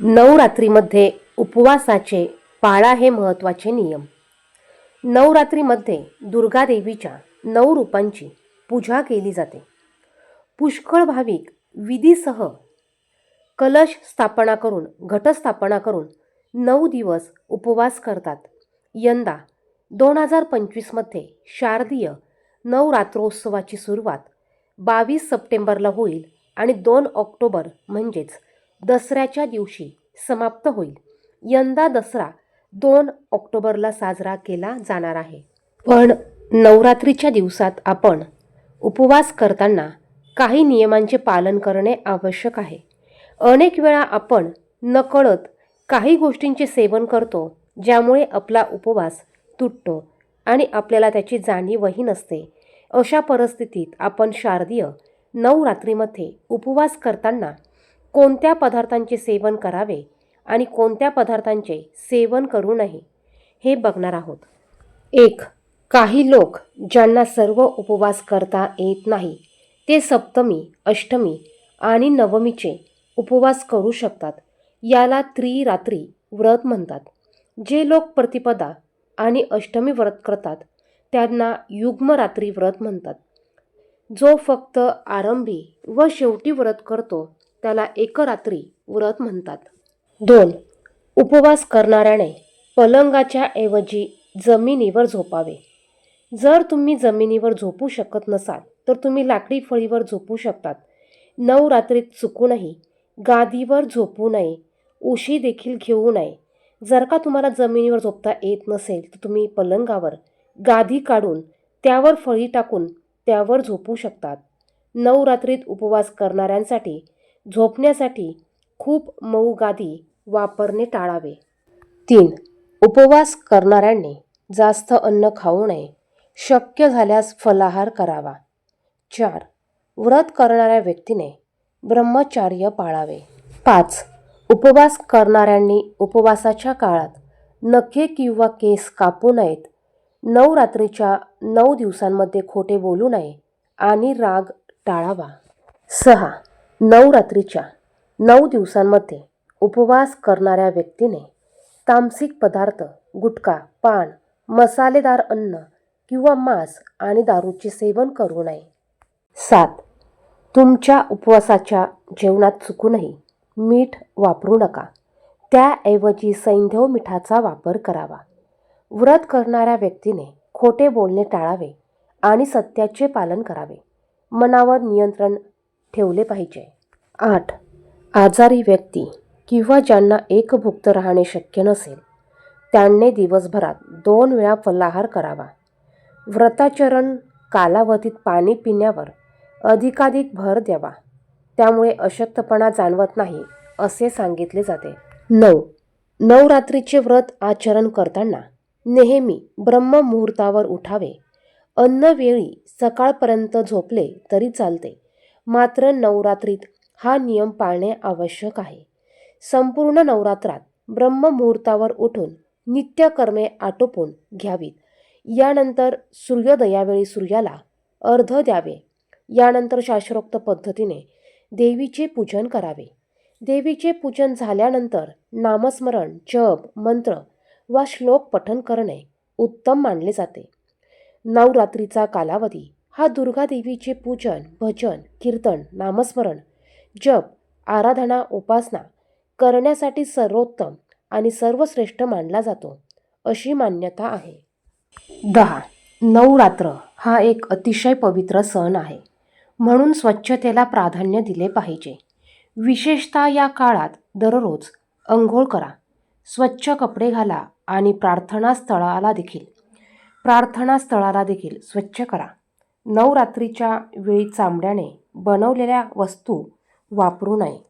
नवरात्रीमध्ये उपवासाचे पाळा हे महत्त्वाचे नियम. नवरात्रीमध्ये दुर्गादेवीच्या नऊ रूपांची पूजा केली जाते. पुष्कळ भाविक विधीसह कलश स्थापना करून घटस्थापना करून नऊ दिवस उपवास करतात. यंदा दोन हजार पंचवीसमध्ये शारदीय नवरात्रोत्सवाची सुरुवात बावीस सप्टेंबरला होईल आणि दोन ऑक्टोबर म्हणजेच दसऱ्याच्या दिवशी समाप्त होईल. यंदा दसरा दोन ऑक्टोबरला साजरा केला जाणार आहे. पण नवरात्रीच्या दिवसात आपण उपवास करताना काही नियमांचे पालन करणे आवश्यक आहे. अनेक वेळा आपण नकळत काही गोष्टींचे सेवन करतो ज्यामुळे आपला उपवास तुटतो आणि आपल्याला त्याची जाणीवही नसते. अशा परिस्थितीत आपण शारदीय नवरात्रीमध्ये उपवास करताना कोणत्या पदार्थांचे सेवन करावे आणि कोणत्या पदार्थांचे सेवन करू नये हे बघणार आहोत. एक काही लोक ज्यांना सर्व उपवास करता येत नाही ते सप्तमी अष्टमी आणि नवमीचे उपवास करू शकतात याला त्रिरात्री व्रत म्हणतात. जे लोक प्रतिपदा आणि अष्टमी व्रत करतात त्यांना युग्मरात्री व्रत म्हणतात. जो फक्त आरंभी व शेवटी व्रत करतो त्याला एकरात्री व्रत म्हणतात. दोन उपवास करणाऱ्याने पलंगाच्या ऐवजी जमिनीवर झोपावे. जर तुम्ही जमिनीवर झोपू शकत नसाल तर तुम्ही लाकडी फळीवर झोपू शकतात. नवरात्रीत चुकूनही गादीवर झोपू नये उशी देखील घेऊ नये. जर का तुम्हाला जमिनीवर झोपता येत नसेल तर तुम्ही पलंगावर गादी काढून त्यावर फळी टाकून त्यावर झोपू शकतात. नवरात्रीत उपवास करणाऱ्यांसाठी झोपण्यासाठी खूप मऊ गादी वापरणे टाळावे. तीन उपवास करणाऱ्यांनी जास्त अन्न खाऊ नये. शक्य झाल्यास फलाहार करावा. चार व्रत करणाऱ्या व्यक्तीने ब्रह्मचार्य पाळावे. पाच उपवास करणाऱ्यांनी उपवासाच्या काळात नखे किंवा केस कापू नयेत. नवरात्रीच्या नऊ दिवसांमध्ये खोटे बोलू नये आणि राग टाळावा. सहा नवरात्रीच्या नऊ दिवसांमध्ये उपवास करणाऱ्या व्यक्तीने तामसिक पदार्थ गुटखा पान मसालेदार अन्न किंवा मांस आणि दारूचे सेवन करू नये. सात. तुमच्या उपवासाच्या जेवणात चुकूनही मीठ वापरू नका. त्याऐवजी सैंधव मिठाचा वापर करावा. व्रत करणाऱ्या व्यक्तीने खोटे बोलणे टाळावे आणि सत्याचे पालन करावे. मनावर नियंत्रण ठेवले पाहिजे. आठ. आजारी व्यक्ती किंवा ज्यांना एकभुक्त राहणे शक्य नसेल त्यांनी दिवसभरात दोन वेळा फलाहार करावा. व्रताचरण कालावधीत पाणी पिण्यावर अधिकाधिक भर द्यावा. त्यामुळे अशक्तपणा जाणवत नाही असे सांगितले जाते. नऊ. नवरात्रीचे व्रत आचरण करताना नेहमी ब्रह्ममुहूर्तावर उठावे. अन्नवेळी सकाळपर्यंत झोपले तरी चालते. मात्र नवरात्रीत हा नियम पाळणे आवश्यक आहे. संपूर्ण नवरात्रात ब्रह्ममुहूर्तावर उठून नित्यकर्मे आटोपून घ्यावीत. यानंतर सूर्योदयावेळी सूर्याला अर्ध द्यावे. यानंतर शास्त्रोक्त पद्धतीने देवीचे पूजन करावे. देवीचे पूजन झाल्यानंतर नामस्मरण जप मंत्र वा श्लोक पठण करणे उत्तम मानले जाते. नवरात्रीचा कालावधी हा दुर्गादेवीचे पूजन भजन कीर्तन नामस्मरण जप आराधना उपासना करण्यासाठी सर्वोत्तम आणि सर्वश्रेष्ठ मानला जातो अशी मान्यता आहे. दहा. नवरात्र हा एक अतिशय पवित्र सण आहे. म्हणून स्वच्छतेला प्राधान्य दिले पाहिजे. विशेषतः या काळात दररोज अंघोळ करा स्वच्छ कपडे घाला आणि प्रार्थनास्थळाला देखील प्रार्थनास्थळाला देखील स्वच्छ करा. नवरात्रीच्या वेळी चामड्याने बनवलेल्या वस्तू वापरू नये.